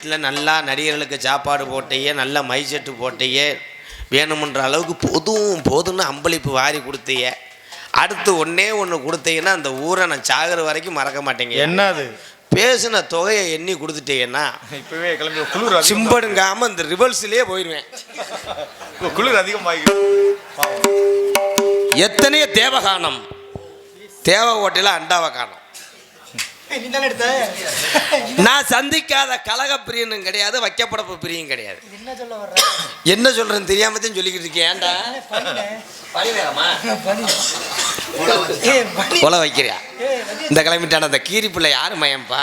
வீட்டில் நல்லா நடிகர்களுக்கு சாப்பாடு போட்டையே நல்ல மை செட்டு போட்டையே வேணுமன்ற அளவுக்கு போதும் போதும்னு அம்பளிப்பு வாரி கொடுத்தைய. அடுத்து ஒன்றே ஒன்று கொடுத்தீங்கன்னா அந்த ஊரை நான் சாகிற வரைக்கும் மறக்க மாட்டேங்க. என்னது? பேசின தொகையை எண்ணி கொடுத்துட்டீங்கன்னா இப்பவே கிளம்பி குளிர் சிம்படுங்காமல் இந்த ரிவர்ஸ்லேயே போயிடுவேன் குளிர் அதிகமாகி எத்தனையோ தேவகானம் தேவ ஓட்டையில் அண்டாவை காணும் நான் சந்திக்காத கலக பிரியனும் கிடையாது வைக்கப்படப்பு பிரியும் கிடையாது. என்ன சொல்ல வர்ற? என்ன சொல்றேன்னு தெரியாம தான் சொல்லிக்கிட்டு இருக்கேன். ஏன்டா? வேறமா கொலை வைக்கிறியா? இந்த கிளம்பிட்டான அந்த கீரி பிள்ளை யாரு மயம்பா?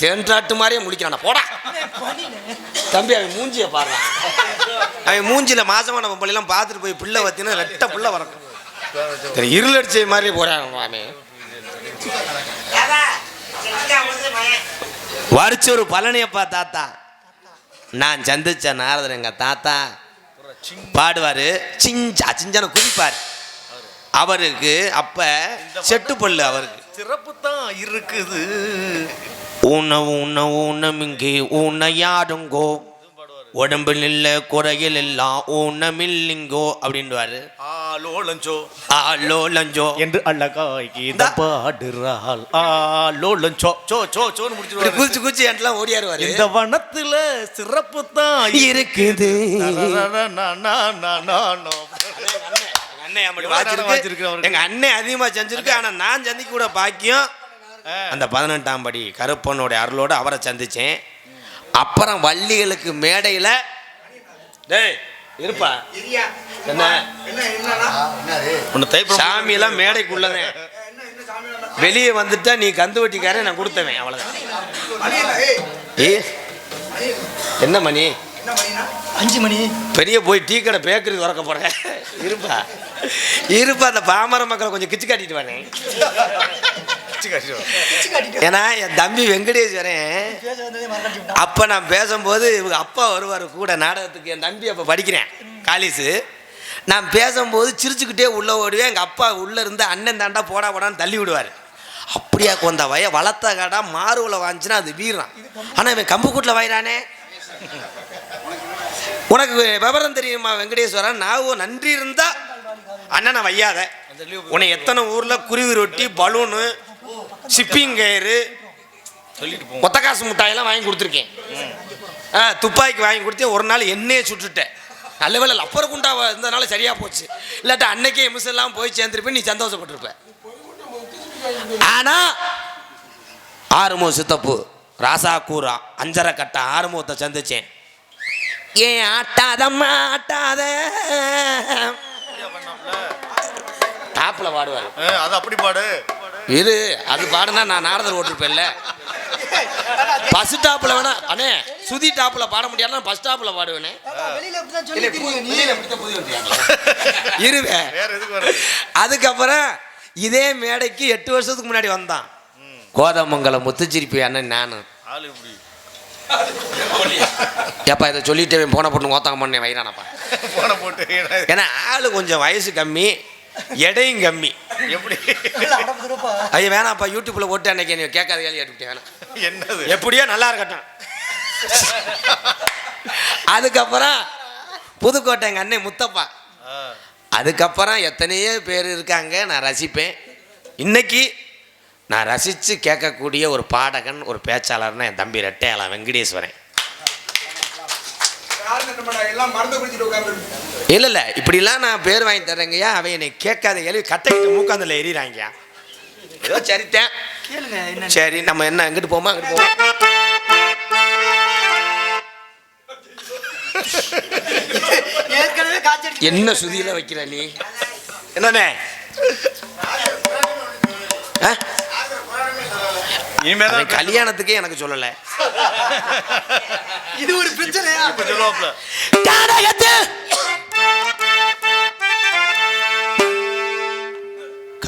தேன்றாட்டு மாதிரியே முடிக்கிறான போடா. தம்பி அவன் மூஞ்சிய பாடுறான் அவன் மூஞ்சில மாசமான பொம்பளைலாம் பார்த்துட்டு போய் பிள்ளை வத்தினா ரெட்ட பிள்ளை வரக்கும் சரி, இருள் அடிச்ச மாதிரி போறான் அவன். வரிச்சு ஒரு பழனியப்பா தாத்தா. நான் சந்திச்ச நாரதர் எங்க தாத்தா. பாடுவாரு. சிஞ்சா சிஞ்சான குதிப்பார். அவருக்கு அப்ப செட்டு பல்லு அவருக்கு. சிறப்பு தான் இருக்குது. ஊன ஊன ஊனம் இங்கே ஊன யாருங்கோ உடம்பில் இல்ல குறையில் எல்லாம் ஊனமில்லிங்கோ அப்படின்வாரு ஆலோலஞ்சோ. ஆலோ லஞ்சோ என்று அழகாய் கீதம் பாடுறாள். ஆலோலஞ்சோ. So so சோன்னு முடிச்சிருவாரு. குச்சி குச்சி என்லாம் ஓடியாருவாரு. இந்த வனத்துல சிறப்பு தான் இருக்குது? எங்க அண்ணன் அதிகமா செஞ்சிருக்கு ஆனா நான் சந்திக்க கூட பாக்கியம் அந்த பதினெட்டாம் படி கருப்பனோட அருளோட அவரை சந்திச்சேன் அப்புறம் வள்ளிகளுக்கு மேடையில டேய் இருப்பா. என்ன? உன்னை தைப்ப சாமியெல்லாம் மேடைக்குள்ளதே. வெளியே வந்துட்டா நீ கந்து வட்டிக்காரன் நான் கொடுத்தவன் அவ்வளவுதான். ஏ? என்ன? மணி? அஞ்சு மணி. பெரிய போய் டீ கடை பேக்கரி திறக்க போறேன். இருப்பா. இருப்பா அந்த பாமர மக்களை கொஞ்சம் கிச்சு காட்டிட்டு வரேன் ஏன்னா என் தம்பி வெங்கடேஸ்வரன் அப்போ நான் பேசும்போது இவங்க அப்பா வருவார் கூட நாடகத்துக்கு. என் தம்பி அப்போ படிக்கிறேன் காலேஜு. நான் பேசும்போது சிரிச்சுக்கிட்டே உள்ளே ஓடுவேன். எங்கள் அப்பா உள்ளே இருந்து அண்ணன் தாண்டா போடா போடான்னு தள்ளி விடுவார். அப்படியா கொண்ட வய வளர்த்த கடா மாறுவில் வாங்கிச்சுன்னா அது வீரம் ஆனால் இவன் கம்புக்கூட்டில் வாயிறானே. உனக்கு விவரம் தெரியுமா வெங்கடேஸ்வரன்? நான் நன்றி அண்ணனை வையாத. உன்னை எத்தனை ஊரில் குருவி ரொட்டி பலூனு ஷிப்பிங் கயிறு ஒத்த காசு மிட்டாயெல்லாம் வாங்கி கொடுத்துருக்கேன். ஆ துப்பாக்கி வாங்கி கொடுத்தேன். ஒரு நாள் எண்ணெயை சுட்டுட்டேன். நல்ல வேலை லப்பர் குண்டா இருந்ததுனால சரியா போச்சு. இல்லாட்டா அன்னைக்கே எமிஸ் எல்லாம் போய் சேர்ந்துருப்பேன். நீ சந்தோஷப்பட்டிருப்ப. ஆனா ஆறுமோ சித்தப்பு ராசா கூரா அஞ்சரை கட்ட ஆறுமுகத்தை சந்திச்சேன். ஏன் ஆட்டாதம்மா ஆட்டாத. டாப்ல பாடுவார். அது அப்படி பாடு. இது அது பாடுனா நான் நாரதர் ஓட்டிருப்பேன்ல. பஸ் டாப்ல வேணா அண்ணே சுதி டாப்ல பாட முடியாது பஸ் டாப்ல பாடுவேனே. இருவேன் வேற எதுக்கு வர அதுக்கப்புறம் இதே மேடைக்கு எட்டு வருஷத்துக்கு முன்னாடி வந்தான். கோதமங்கலம் முத்துச்சிரிப்பி அண்ணன் நான். ஏப்பா இதை சொல்லிட்டு போன போட்டு ஓத்தாங்க பண்ணேன் வைரானப்பா போன போட்டு ஏன்னா ஆளு கொஞ்சம் வயசு கம்மி. எடையும் கம்மி. எப்படி? ஐயா வேணாப்பா யூடியூப்ல போட்டு அன்னைக்கு நீ கேட்காத கேள்வி கேட்டுவிட்டேன் வேணாம். என்னது? எப்படியோ நல்லா இருக்கட்டும். அதுக்கப்புறம் புதுக்கோட்டை எங்கள் அண்ணன் முத்தப்பா. அதுக்கப்புறம் எத்தனையோ பேர் இருக்காங்க நான் ரசிப்பேன். இன்னைக்கு நான் ரசித்து கேட்கக்கூடிய ஒரு பாடகன் ஒரு பேச்சாளர்னா என் தம்பி ரெட்டையாளா வெங்கடேஸ்வரன். எல்லாம் மறந்து குடிச்சிட்டு உட்கார்ந்து இல்லை இல்லை இப்படிலாம் நான் பேர் வாங்கி தர்றேங்கய்யா. அவன் என்னை கேட்காத கேள்வி கட்டைக்கிட்டு மூக்காந்தில் எறிகிறாங்கய்யா ஏதோ சரித்தேன். கேளுங்க என்ன சரி நம்ம என்ன எங்கிட்டு போமா அங்கிட்டு காய்ச்சல் என்ன சுதியில வைக்கிற நீ? என்னண்ணே? கல்யாணத்துக்கே எனக்கு சொல்லல. இது ஒரு பிரச்சனையா?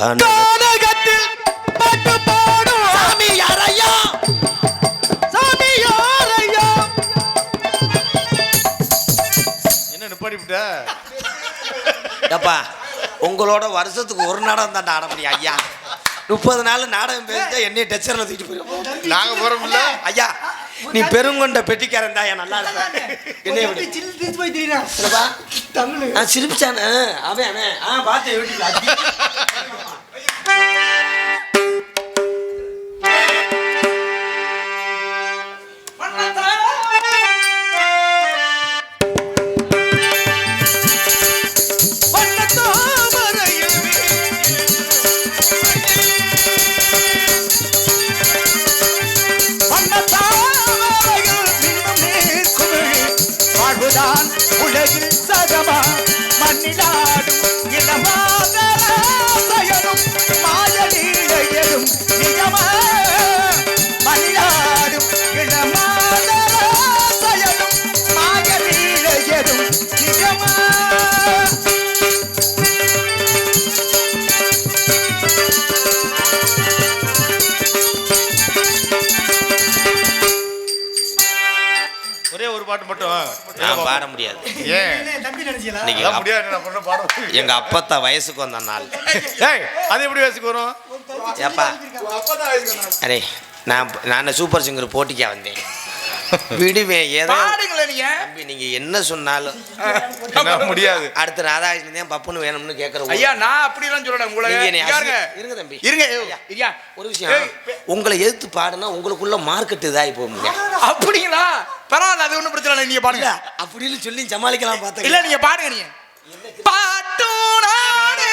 கனகத்தில் பாட்டு பாடும் சாமி யாரையா? சாமி யாரையா? என்ன நிப்பாடி விட்ட? ஏப்பா உங்களோட வருஷத்துக்கு ஒரு நாடகம் தான் ஆட முடியும் ஐயா முப்பது நாள் நாடகம் பேசிட்டா என்னைய டச்சரில் தூக்கிட்டு போயிடும் நாங்க போறோம்ல ஐயா நீ பெருங்கொண்ட பெட்டிக்காரன் தான் நல்லா இருப்ப. என்ன இப்படி? சில்லு திருச்சி போய் திரியா என்னப்பா? தமிழ். ஆ சிரிப்பிச்சானே அவன் அவன். ஆ பார்த்தேன் யூடியூப்ல? This is all. பாட முடியாது எங்க அப்பத்தா வயசுக்கு வந்த நாள். அது எப்படி வயசுக்கு வரும்? ஏப்பா. அரே நான் நான் சூப்பர் சிங்கர் போட்டிக்கா வந்தேன். விடுவேன் ஏதோ பாடுங்களே நீங்க. தம்பி நீங்க என்ன சொன்னாலும். முடியாது. அடுத்த ராதாகிருஷ்ணன் தான் பப்புன்னு வேணும்னு கேட்கற ஐயா நான் அப்படிலாம் சொல்லல. உங்களை இருங்க தம்பி. இருங்க ஐயா ஒரு விஷயம். உங்களை எதிர்த்து பாடுனா உங்களுக்குள்ள மார்க்கெட் இதாகி போகுங்க அப்படிங்களா? பரவாயில்ல அது ஒண்ணும் பிரச்சனை இல்லை நீங்க பாடுங்க. அப்படின்னு சொல்லி சமாளிக்கலாம் பார்த்தேன் இல்ல நீங்க பாடுங்க நீங்க. பாட்டும் நானே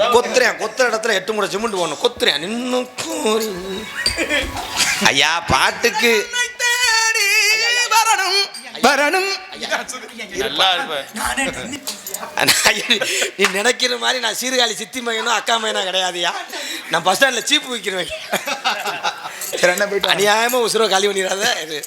கொத்துறேன் கொத்துற இடத்துல எட்டு முறை சிமெண்ட் போடணும். கொத்துறேன். நின்னு கோரி ஐயா பாட்டுக்கு. வரணும். வரணும். நீ நினைக்கிற மாதிரி நான் சீர்காழி சித்தி மையனும் அக்கா மையனும் கிடையாதுயா. நான் பஸ் ஸ்டாண்டில் சீப்பு விற்கிறேன் சரி என்ன போயிட்டு அநியாயமா உசுரை காலி பண்ணிடாத. இது.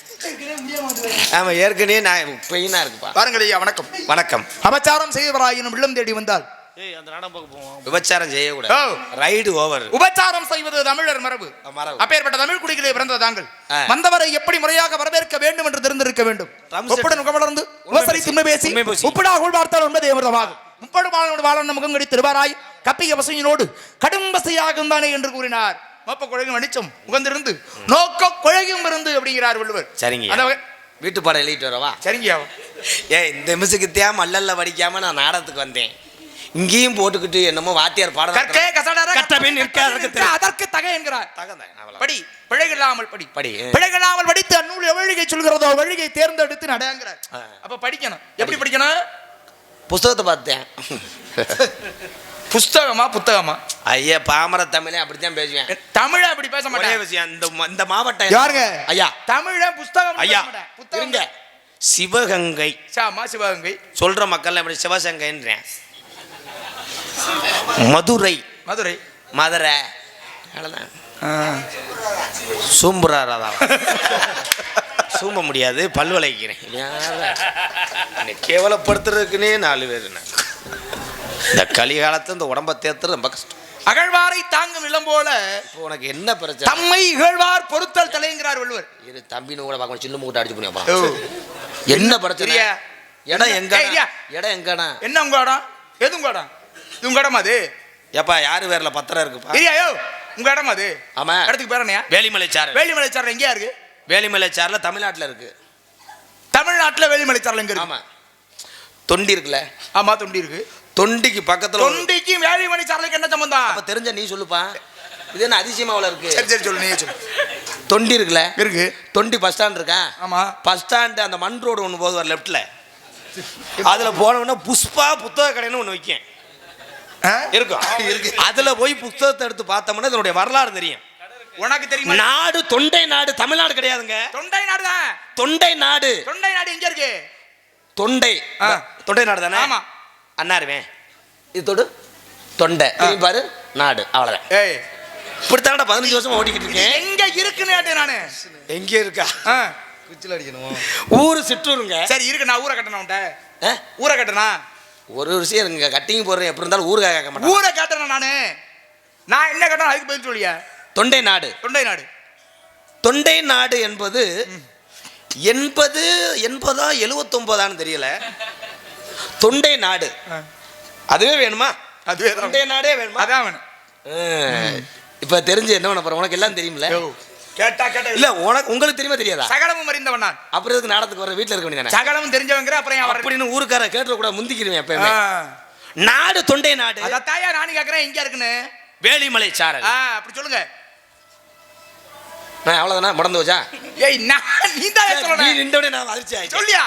ஆமா ஏற்கனவே நான் பெயினா இருக்குப்பா. பாருங்கள் ஐயா வணக்கம். வணக்கம். அபச்சாரம் செய்வராயினும் இல்லம் தேடி வந்தால் ஏய் அந்த நாடகம் பார்க்க போவோம் விபச்சாரம் ஓ. செய்யக்கூடாது ரைடு ஓவர் உபச்சாரம் செய்வது தமிழர் மரபு. மரபு. அப்பேற்பட்ட தமிழ் குடிகளே பிறந்த தாங்கள். வந்தவரை எப்படி முறையாக வரவேற்க வேண்டும் என்று தெரிந்திருக்க வேண்டும். ஒப்புடன் முகமலர்ந்து உபசரி பேசி. துண்மை பேசி. உண்மை பேசி. உப்படா உள்வார்த்தால் உண்மை அமிர்தமாகும் முப்படு வாழனோடு வாழன முகங்கடி திருவாராய் கப்பிய வசையினோடு கடும் வசையாகும் தானே என்று கூறினார். மொப்ப குழகும் அடிச்சம் உகந்திருந்து நோக்க குழகும் இருந்து அப்படிங்கிறார் வள்ளுவர். சரிங்க அந்த வீட்டு பாடம் எழுதிட்டு வரவா? சரிங்கய்யா. ஏ இந்த மிஸ்ஸுக்கு தேவை மல்லல்ல படிக்காம நான் நாடகத்துக்கு வந்தேன். இங்கேயும் போட்டுக்கிட்டு என்னமோ வாத்தியார் பாடம் கற்கே கசடர நிற்காதற்கு திரு. அதற்கு தகை என்கிறார். படி பிழைகளாமல் படி. படி. பிழைகளாமல் படித்து அந்நூல் எவ்வழிகை சொல்கிறதோ வழிகை தேர்ந்தெடுத்து நடங்கிறார் ஆ. அப்ப படிக்கணும். எப்படி படிக்கணும்? புஸ்தகத்தை பார்த்தேன். புஸ்தகமா புத்தகமா? ஐயா பாமர தமிழே அப்படித்தான் பேசுவேன். தமிழ அப்படி பேச மாட்டேன். விஷயம் இந்த மாவட்டம் யாருங்க? ஐயா. தமிழ புஸ்தகம் ஐயா இருங்க. சிவகங்கை. சாமா சிவகங்கை. சொல்ற மக்கள் அப்படி சிவசங்கைன்றேன் மதுரை. மதுரை. மதுரை. அவ்வளவுதான். சூம்புறாரா சூம்ப முடியாது பல் விளைக்கிறேன். கேவலப்படுத்துறதுக்குன்னே நாலு பேர் இந்த கலிகாலத்து இந்த உடம்ப தேத்துறது ரொம்ப கஷ்டம். அகழ்வாரை தாங்கும் இளம் போல இப்போ உனக்கு என்ன பிரச்சனை? தம்மை இகழ்வார் பொறுத்தல் தலைங்கிறார் வள்ளுவர். இரு தம்பின்னு கூட பார்க்கணும் சின்ன மூட்டை அடிச்சு பண்ணி ஓ. அப்புறம் என்ன பிரச்சனை? இடம் எங்க. இடம் எங்கடா? என்ன உங்க இடம்? எது உங்க இடம்? இது உங்க இடம் அது? ஏப்பா யாரு பேர்ல பத்திரம் இருக்குப்பா? இல்லையா உங்க இடம் அது? ஆமா. இடத்துக்கு பேர் என்னையா? வேலிமலை சாரல் வேலிமலை சாரல் எங்கேயா இருக்கு? வேலிமலை சாரல தமிழ்நாட்டுல இருக்கு. தமிழ்நாட்டுல வேலிமலை சாரல் எங்க ஆமா. தொண்டி இருக்குல்ல? ஆமா தொண்டி இருக்கு. தொண்டிக்கு பக்கத்துல தொண்டிக்கும் வேலிமலை சாரலுக்கு என்ன சம்பந்தம்? அப்ப தெரிஞ்ச நீ சொல்லுப்பா. இது என்ன அதிசயமா அவ்வளவு இருக்கு? சரி சரி சொல்லு நீ சொல்லு. தொண்டி இருக்குல்ல? இருக்கு. தொண்டி பஸ் ஸ்டாண்ட் இருக்கா? ஆமா. பஸ் ஸ்டாண்ட் அந்த மண் ரோடு ஒன்று போகுது லெஃப்ட்ல அதுல போனோம்னா புஷ்பா புத்தக கடைன்னு ஒன்று வைக்கேன்? இருக்கும் இருக்கு. அதுல போய் புத்தகத்தை எடுத்து பார்த்தோம்னா இதனுடைய வரலாறு தெரியும். உனக்கு தெரியுமா? நாடு தொண்டை நாடு தமிழ்நாடு கிடையாதுங்க. தொண்டை நாடு தான். தொண்டை நாடு. தொண்டை நாடு எங்க இருக்கு? தொண்டை. தொண்டை நாடு தானே? ஆமா. அண்ணாருவேன் இது தொடு. தொண்டை. பாரு நாடு. அவ்வளவுதான். ஏய். இப்படித்தானடா பதினஞ்சு வருஷமா ஓடிக்கிட்டு இருக்கேன்? எங்க இருக்குன்னு நானு. எங்க இருக்கா. குச்சில் அடிக்கணும்? ஊரு சிற்றூருங்க. சரி இருக்கு. நான் ஊரை கட்டணும்? ஊரை கட்டணா ஒரு விஷயம் இருங்க கட்டிங் போடுறேன். எப்படி இருந்தாலும் ஊருக்காக கேட்க மாட்டேன். ஊரை கட்டணும் நானு? நான் என்ன கட்டணும் அதுக்கு பதில் சொல்லியா? தொண்டை நாடு. தொண்டை நாடு. தொண்டை நாடு என்பது எண்பது எண்பதா எழுவத்தொன்பதான்னு தெரியல. தொண்டை நாடு. அதுவே வேணுமா? அதுவே. தொண்டை நாடே வேணுமா? அதான் வேணும். இப்ப தெரிஞ்சு என்ன பண்ண போற உனக்கு எல்லாம் தெரியும்ல. யோ, கேட்டா கேட்டா இல்ல உனக்கு உங்களுக்கு தெரியுமா தெரியாதா? சகலமும் அறிந்தவன் நான். அப்புறம் எதுக்கு நாடகத்துக்கு வர வீட்டுல இருக்க வேண்டியதானே சகலமும் தெரிஞ்சவங்கிற அப்புறம்? அப்படின்னு ஊருக்கார கேட்டுற கூட முந்திக்கிடுவேன். எப்பயுமே. நாடு தொண்டை நாடு. அதத்தாயா நானும் கேக்குறேன். எங்க இருக்குன்னு. வேலிமலை சாரல். அப்படி சொல்லுங்க. நான் அவ்வளவுதானா? மறந்து வச்சா ஏய் நான் நீ தான் நீ சொல்லணும் நின்றோடனே நான் அதிர்ச்சி ஆயிட்டேன். சொல்லியா?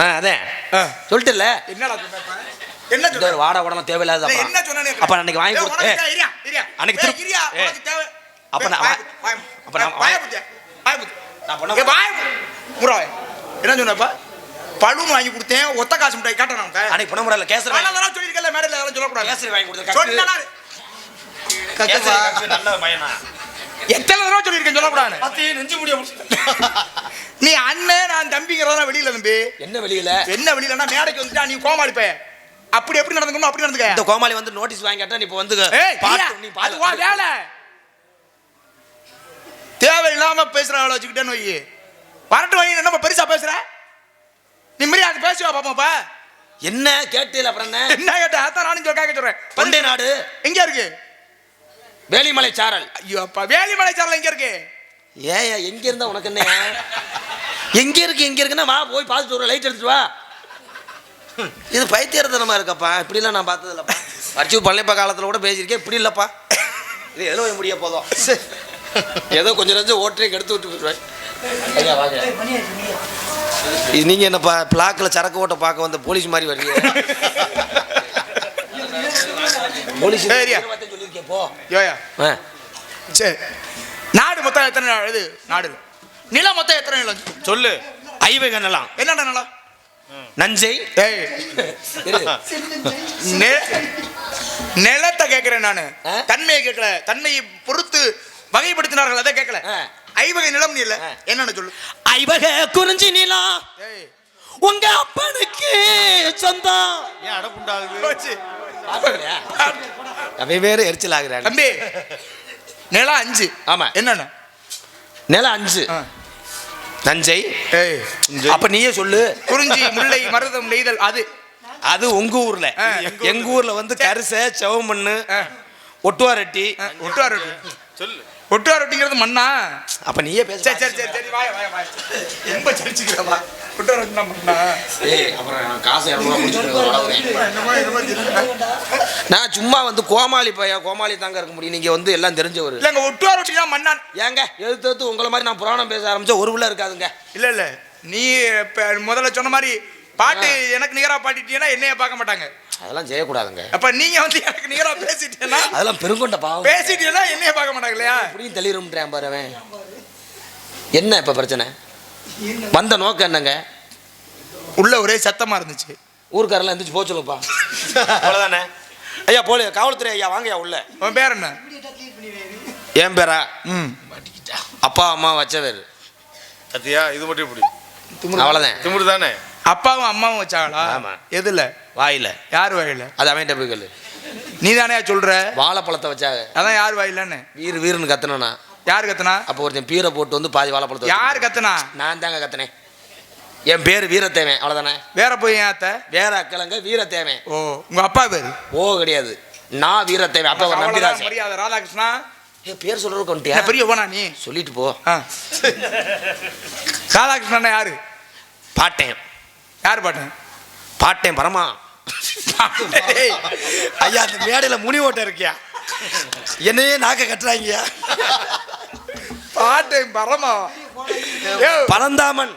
ஆ அதான் ஆ. சொல்லிட்டுல என்னடா சொன்ன? என்ன சொன்ன ஒரு வாடா உடனே தேவையில்லாத. என்ன சொன்னேன்னு அப்ப அன்னைக்கு வாங்கி ஏய், கொடு- உனக்கு ஏய், தேவை, இரியா, இரியா. அன்னைக்கு திருப்பி- தேவை. அப்ப நான் அப்ப நான் வாய புத்தி. நான் பண்ண வாய புத்தி. என்ன சொன்னப்ப பலூன் வாங்கி கொடுத்தேன் ஒத்த காசு மிட்டாய் காட்டுறேன் உன்கிட்ட. அன்னைக்கு பணம் முறையில் கேசரி வாங்கி அதெல்லாம் சொல்லியிருக்கேன்ல, மேடையில அதெல்லாம் சொல்லக்கூடாது. கேசரி வாங்கி கொடுத்த சொன்னா நான் கேசரி கக்கு நல்ல பையனா எத்தனை தடவை சொல்லியிருக்கேன் சொல்லக்கூடாது அத்தையே நெஞ்சு முடிய நீ அண்ணன் நான் தம்பிங்கிறதெல்லாம் வெளியில தம்பி என்ன வெளியில? என்ன வெளியிலன்னா மேடைக்கு வந்துட்டா நீ கோமாளி பைய அப்படி எப்படி நடந்துக்கணும் அப்படி இந்த நடந்துக்க கோமாளி வந்து நோட்டீஸ் வாங்கி கேட்டா நீ இப்போ வந்து நீ அது உன் வேலை தேவையில்லாம பேசுற ஆளை வச்சுக்கிட்டேன்னு வை வரட்டு வாங்கி நம்ம பெருசா பேசுற? நீ மாதிரி அது பேசுவா பாப்போம்ப்பா என்ன கேட்டீல அப்புறம் என்ன? என்ன கேட்ட? அதான் நானும் கேட்க சொல்றேன் தொண்டை நாடு. எங்க இருக்கு? வேலிமலை சாரல். ஐயோ அப்பா வேலிமலை சாரல் எங்க இருக்கு? ஏன் எங்க இருந்தா உனக்கு என்ன? எங்க இருக்கு எங்க இருக்குன்னா வா போய் பார்த்துட்டு வர லைட் எடுத்துட்டு வா. இது பைத்தியரத்தனமா இருக்கப்பா. இப்படிலாம் நான் பார்த்தது இல்லப்பா அரிச்சு பழனிப்பா காலத்துல கூட பேசியிருக்கேன். இப்படி இல்லப்பா. இது போய் முடிய போதும். ஏதோ கொஞ்சம் கொஞ்சம் ஓட்டரையும் கெடுத்து விட்டு போயிடுவேன். ஐயா வாங்க. இது நீங்க என்னப்பா பிளாக்ல சரக்கு ஓட்ட பார்க்க வந்த போலீஸ் மாதிரி வர்றீங்க போலீஸ் சரியா. சொல்லியிருக்கேன் போ. யோயா ஆ. சரி நாடு மொத்தம் எத்தனை இது நாடு. நிலம் மொத்தம் எத்தனை நிலம் சொல்லு. ஐவகை நிலம். என்னடா நிலம்? நஞ்சை. ஏய். இரு. நெ- நிலத்தை கேட்கிறேன் நானு? தன்மையை கேட்கல தன்மையை பொறுத்து வகைப்படுத்தினார்கள் அதை கேட்கல. ஐவகை நிலம் நீ இல்ல. என்னன்னு சொல்லு. ஐவக குறிஞ்சி நிலம் ஏய். உங்க அப்பனுக்கு சொந்தம். ஏன் அடப்புண்டாகுது வேற எரிச்சல் ஆகுறான் தம்பி நிலம் அஞ்சு. ஆமா. என்னன்னு? நிலம் அஞ்சு. ஆ. நஞ்சை. ஏய் அப்ப நீயே சொல்லு. குறிஞ்சி முல்லை மருதம் நெய்தல் அது. அது உங்க ஊர்ல. ஆ. எங்க ஊர்ல. வந்து கரிசை செவமண்ணு ஆ. ஒட்டுவாரட்டி. ஒட்டுவார் ரொட்டி சொல்லு. ஒட்டுவார் ரொட்டிங்கிறது மண்ணா? அப்ப நீயே பேச. சரி சரி சரி சரி வாய வாய வாய. ரொம்ப சரிச்சுக்கிறவா ஒட்டுவார் ரொட்டி மண்ணா? ஏய் அப்புறம் காசு. நான் சும்மா வந்து கோமாளி பையன் கோமாளி தாங்க இருக்க முடியும். நீங்க வந்து எல்லாம் தெரிஞ்சவர். இல்லங்க ஒட்டுவார் ரொட்டி தான் மண்ணான் ஏங்க எதிர்த்து எதிர்த்து உங்களை மாதிரி நான் புராணம் பேச ஆரம்பிச்சா ஒரு உள்ள இருக்காதுங்க. இல்ல இல்ல. நீ இப்ப முதல்ல சொன்ன மாதிரி பாட்டு எனக்கு நிகரா பாடிட்டீங்கன்னா என்னைய பார்க்க மாட்டாங்க. அதெல்லாம் செய்யக்கூடாதுங்க. அப்ப நீங்க வந்து எனக்கு நிகரா பேசிட்டீங்கன்னா? அதெல்லாம் பெருங்கொண்ட பாவம். பேசிட்டீங்கன்னா என்னைய பார்க்க மாட்டாங்க இல்லையா அப்படியும் தெளிரும்ன்றேன் பாரு அவன். என்ன இப்ப பிரச்சனை? வந்த நோக்கம் என்னங்க? உள்ள ஒரே சத்தமா இருந்துச்சு. ஊருக்காரெல்லாம் எந்திரிச்சு போக சொல்லுப்பா. அவ்வளோதானே ஐயா போல காவல்துறை ஐயா வாங்கய்யா உள்ள. உன் பேர் என்ன? என் பேரா? ம். அப்பா அம்மா வச்சவர். சத்தியா இது மட்டும் இப்படி. அவ்வளோதான் திமுரு தானே அப்பாவும் அம்மாவும் வச்சாங்களா? ஆமா. எதுல? வாயில. யார் வாயில? அது அவன் போய் கேளு நீ தானே சொல்ற? வாழைப்பழத்தை வச்சாங்க. அதான் யார் வாயிலன்னு? வீர் வீருன்னு கத்துனா யார் கத்துனா? அப்போ ஒருத்தன் பீரை போட்டு வந்து பாதி வாழைப்பழத்தை யார் கத்துனா. நான் தாங்க கத்துனேன். என் பேர் வீரத்தேவன் அவ்வளோதானே வேற போய் ஏன் அத்தை? வேற அக்கலங்க வீரத்தேவன். ஓ உங்க அப்பா பேரு? ஓ கிடையாது. நான் வீரத்தேவன் அப்பா மரியாதை ராதாகிருஷ்ணா. பேர் என்ன வந்துட்டியா? பெரிய போனா நீ? சொல்லிட்டு போ. ராதாகிருஷ்ணன் யாரு? பாட்டேன். யார் பாட்டேன் பாட்டேன் பரமா. ஐயா அந்த மேடையில முனி ஓட்ட இருக்கியா? என்னையே நாக்க கட்டுறாங்கய்யா பாட்டேன் பரமா. பரந்தாமன்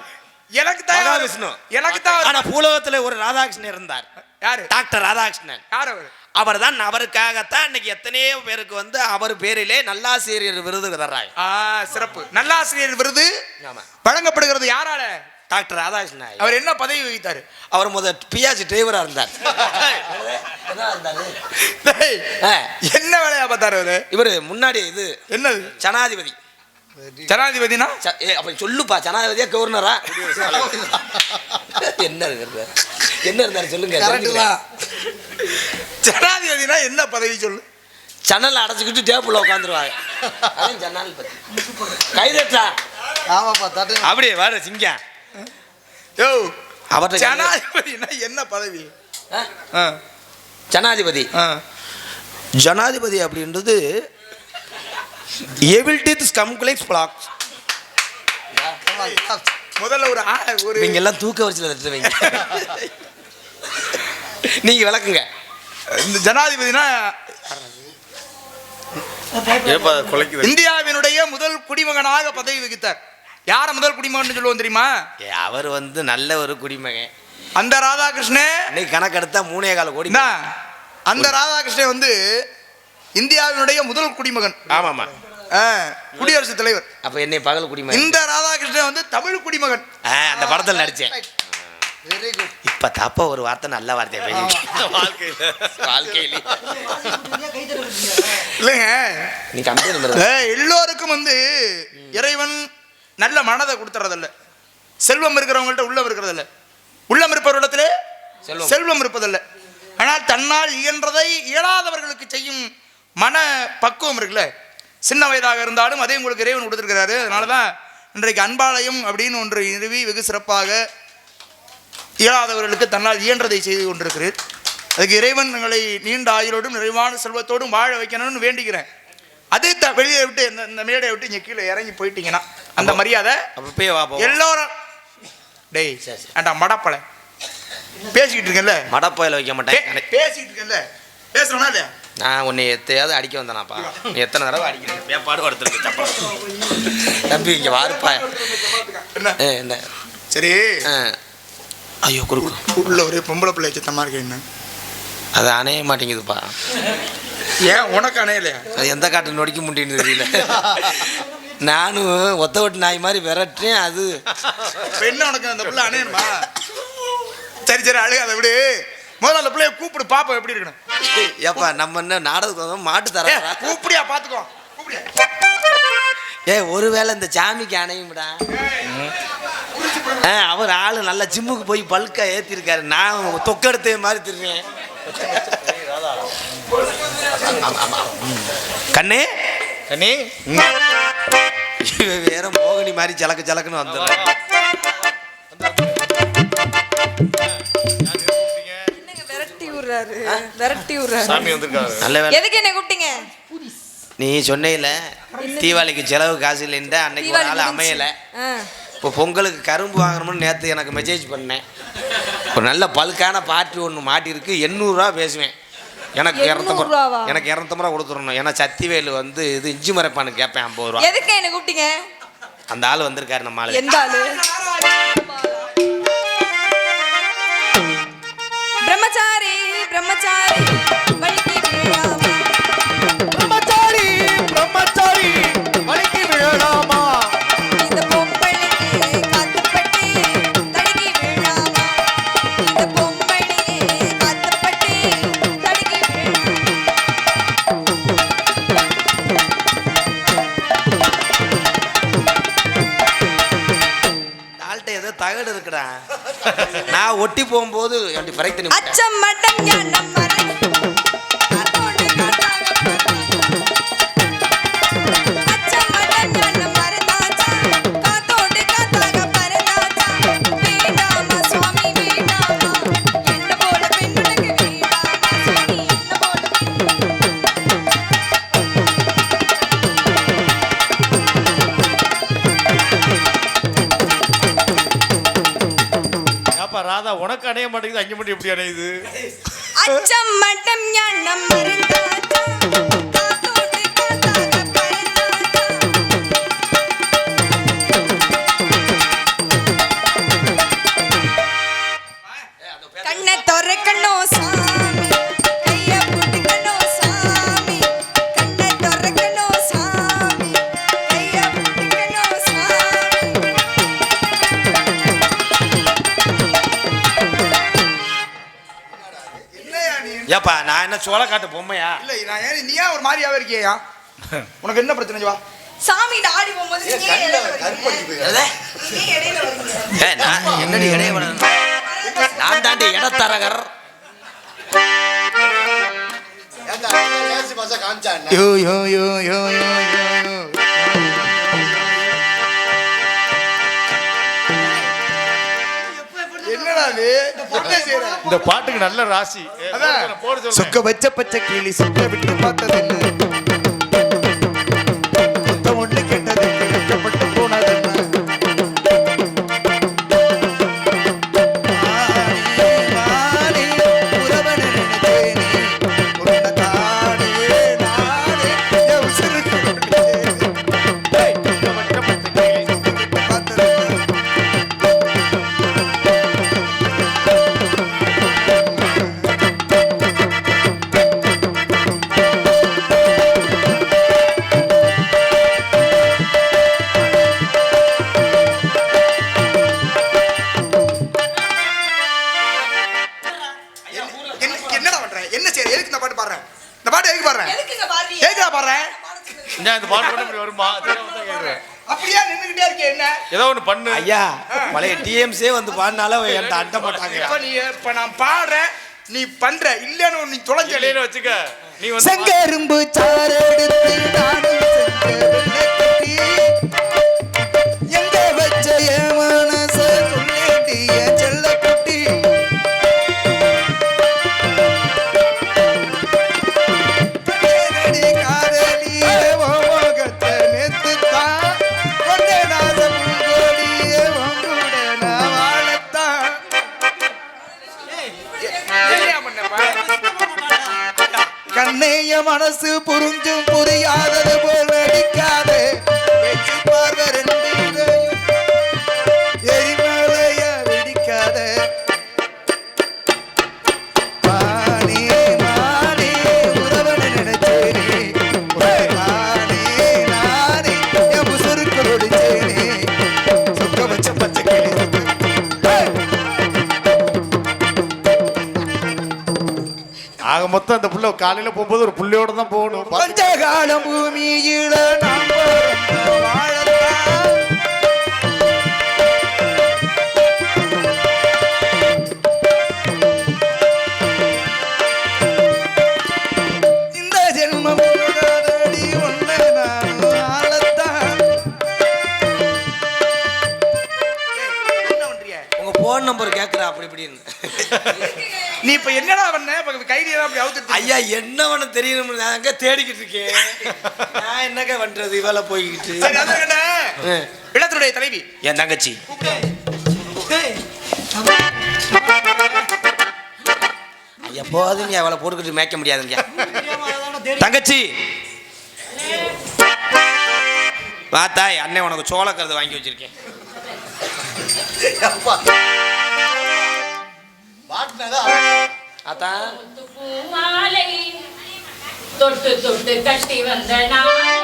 எனக்கு தான் மகாவிஷ்ணு. எனக்கு தான் ஆனா பூலோகத்துல ஒரு ராதாகிருஷ்ணன் இருந்தார். யாரு? டாக்டர் ராதாகிருஷ்ணன். யார் அவரு? அவர் தான் அவருக்காகத்தான் இன்னைக்கு எத்தனையோ பேருக்கு வந்து அவர் பேரிலே நல்லாசிரியர் விருது தர்றாங்க ஆ சிறப்பு. நல்லாசிரியர் விருது ஆமா. வழங்கப்படுகிறது யாரால? டாக்டர் ராதாகிருஷ்ணன் நாயர். அவர் என்ன பதவி வகித்தாரு? அவர் முத பியாஜி டிரைவரா இருந்தார். என்ன இருந்தாரு? டேய், ஆ, என்ன வேலையா பார்த்தாரு அவரு? இவரு முன்னாடி இது என்னது? ஜனாதிபதி. ஜனாதிபதினா? ச- ஏ, அப்ப சொல்லுப்பா ஜனாதிபதியா கவர்னரா என்ன இருக்கிறது என்ன இருந்தாரு சொல்லுங்க தெரிஞ்சுக்கிறேன். ஜனாதிபதினா என்ன பதவி சொல்லு? ஜன்னல் அடைச்சிக்கிட்டு டேபிள்ல உட்காந்துருவாங்க அதான் ஜனாதிபதி கைதட்டா ஆமாப்பா தட்டு அப்படியே வர சிங்கம். யோ அவர்ட்ட ஜனாதிபதினா என்ன பதவி? ஜனாதிபதி. ஆ. ஜனாதிபதி அப்படின்றது எவில்டித் ஸ்கம்குலைஸ் பிளாக் முதல்ல ஒரு ஒரு நீங்க எல்லாம் தூக்க வரிசையில் தட்டுவீங்க நீங்க விளக்குங்க. இந்த ஜனாதிபதினா இந்தியாவினுடைய முதல் குடிமகனாக பதவி வகித்தார். யார முதல் குடிமகன் சொல்லுவோம் தெரியுமா? அவர் வந்து நல்ல ஒரு குடிமகன். அந்த ராதாகிருஷ்ணன் இன்னைக்கு கணக்கெடுத்தா மூணே கால கோடி? அந்த ராதாகிருஷ்ணன் வந்து இந்தியாவினுடைய முதல் குடிமகன். ஆமாமா குடியரசுத் தலைவர். அப்ப என்னை பகல் குடிமகன். இந்த ராதாகிருஷ்ணன் வந்து தமிழ் குடிமகன். அந்த படத்துல நடிச்சேன் வெரி குட் இப்ப தாப்பா ஒரு வார்த்தை நல்ல பேசிட்டு வாழ்க்கையில இல்லைங்க. நீ கம்பெனி எல்லோருக்கும் வந்து இறைவன் நல்ல மனதை கொடுத்துறதில்ல. செல்வம் இருக்கிறவங்கள்ட்ட உள்ளம் இருக்கிறதில்ல. உள்ளம் இருப்பவரிடத்திலே செல்வம். செல்வம் இருப்பதில்ல. ஆனால் தன்னால் இயன்றதை இயலாதவர்களுக்கு செய்யும் மன பக்குவம் இருக்குல்ல. சின்ன வயதாக இருந்தாலும் அதே உங்களுக்கு இறைவன் கொடுத்துருக்கிறாரு. அதனால தான் இன்றைக்கு அன்பாலயம் அப்படின்னு ஒன்று நிறுவி வெகு சிறப்பாக இயலாதவர்களுக்கு தன்னால் இயன்றதை செய்து கொண்டிருக்கிறேன் அதுக்கு இறைவன் எங்களை நீண்ட ஆயுளோடும் நிறைவான செல்வத்தோடும் வாழ வைக்கணும்னு வேண்டிக்கிறேன். அதே த வெளியே விட்டு இந்த இந்த மேடையை விட்டு இங்கே கீழே இறங்கி போயிட்டீங்கன்னா அந்த மரியாதை அப்ப போய் வா போவோம். எல்லோரும் டேய் சரி. ஏன்டா மடப்பழ பேசிக்கிட்டு இருக்கேன்ல? மடப்போயில வைக்க மாட்டேன். பேசிக்கிட்டு இருக்கேன்ல? பேசுறோம்னா இல்லையா? நான் உன்னை எத்தையாவது அடிக்க வந்தேனாப்பா. நீ எத்தனை தடவை அடிக்கிறேன்? வேப்பாடு படுத்துருக்கு தம்பி இங்க வாருப்பா. என்ன? சரி. ஐயோ குறுக்கு. உள்ள ஒரே பொம்பளை பிள்ளை சித்தமா இருக்கு என்ன? அது அணைய மாட்டேங்குதுப்பா. ஏன் உனக்கு அணையலையா? அது எந்த காட்டு நொடிக்க முடியும்னு தெரியல. நானும் ஒத்த ஒட்டு நாய் மாதிரி விரட்டுறேன் அது. என்ன உனக்கு அந்த பிள்ளை அணையணுமா? சரி சரி அழுகாத விடு. முதல்ல அந்த பிள்ளைய கூப்பிடு பாப்போம் எப்படி இருக்கணும்? ஏப்பா நம்ம என்ன நாடகத்துக்கு வந்தோம்? மாட்டு தர கூப்பிடியா பாத்துக்கோ. கூப்பிடியா ஏ ஒருவேளை இந்த சாமிக்கு அணையும்டா. ஆ அவர் ஆளு நல்ல ஜிம்முக்கு போய் பல்கா ஏத்திருக்காரு. நான் தொக்கெடுத்த மாதிரி திருறேன் கண்ணே. கண்ணி. இவன் வேற மோகினி மாதிரி சலக்கு சலக்குன்னு வந்துடுறான் என்னங்க விரட்டி விடுறாரு? விரட்டி விடுறாரு. சாமி வந்திருக்காரு. நல்ல வேலை. எதுக்கு என்ன கூப்பிட்டீங்க? நீ சொன்னேல தீபாவளிக்கு செலவு காசு இல்லைன்ட்டு அன்னைக்கு ஒரு நாள். அமையலை. இப்போ பொங்கலுக்கு கரும்பு வாங்கணும்னு நேற்று எனக்கு மெசேஜ் பண்ணேன். ஒரு நல்ல பல்கான பார்ட்டி ஒன்று மாட்டியிருக்கு. எண்ணூறுரூவா பேசுவேன். எனக்கு இரநூத்தம்பது? எனக்கு இரநூத்தம்பது ரூபா கொடுத்துடணும். ஏன்னா சத்திவேலு வந்து இது இஞ்சி மறைப்பான்னு கேட்பேன் ஐம்பது ரூபா. எதுக்கு என்ன கூப்பிட்டீங்க? அந்த ஆள் வந்திருக்காரு நம்ம ஆளு? எந்த ஆளு? ஒட்டி போகும்போது அப்படி பறைக்கு அச்சம் மட்டும் ராதா உனக்கு மாட்டேங்குது அங்கே மட்டும் எப்படி அடையுது அச்சம் மட்டும் ஞானம் மறந்தாச்சா. ஏப்பா நான் என்ன சோளக்காட்டு பொம்மையா? இல்ல நான் ஏன் நீ ஏன் ஒரு மாதிரியாவே இருக்கியா உனக்கு என்ன பிரச்சனை வா சாமி ஆடி போகும்போது என்னடி இடைய நான் தாண்டி இடத்தரகர். யோ யோ யோ யோ யோ. என்னடா செய்யற இந்த பாட்டுக்கு நல்ல ராசி. போடு. சொக்க வச்ச பச்சை கிளி சொக்க விட்டு பார்த்ததில்லை பாட்டு எதுக்கு பாடுறேன்? எதுக்குடா பாடுறேன்? இந்தா, இந்த பாட்டு இப்படி வருமா. அப்படியே? நின்னுகிட்டே இருக்கே என்ன? ஏதோ ஒண்ணு பண்ணு. ஐயா பழைய டிஎம்ஸே வந்து பாடினாலும் என்கிட்ட அண்ட மாட்டாங்க இப்ப நீ இப்ப நான் பாடுறேன். நீ பண்ற. இல்லன்னு நீ தொலைஞ்சலே இல்லைன்னு வச்சுக்க. நீ வந்து செங்கரும்பு சாறு எடுத்து நானும் செங்கரும்பை. மனசு புரிஞ்சும் புரியாதது போல் வெடிக்காது. அந்த புள்ள காலையில போகும்போது ஒரு புள்ளையோட தான் போகணும். பஞ்சகாலம் பூமியில? உங்க போன் நம்பர் கேட்குறா அப்படி இப்படின்னு. நீ இப்ப என்னடா பண்ண? இப்ப கைதியெல்லாம் அப்படி அவுத்துட்டு ஐயா என்ன பண்ண தெரியணும்னு நான் அங்க தேடிக்கிட்டு இருக்கேன். நான் என்னங்க பண்றது இவள போய்கிட்டு. இடத்துடைய தலைவி. என் தங்கச்சி. எப்போதும் நீ அவளை போட்டுக்கிட்டு மேய்க்க முடியாதுங்க. தங்கச்சி. வா தாய் அண்ணன் உனக்கு சோளக்கருது வாங்கி வச்சிருக்கேன். அதான் தொட்டு தொட்டு கட்டி வந்த நாளே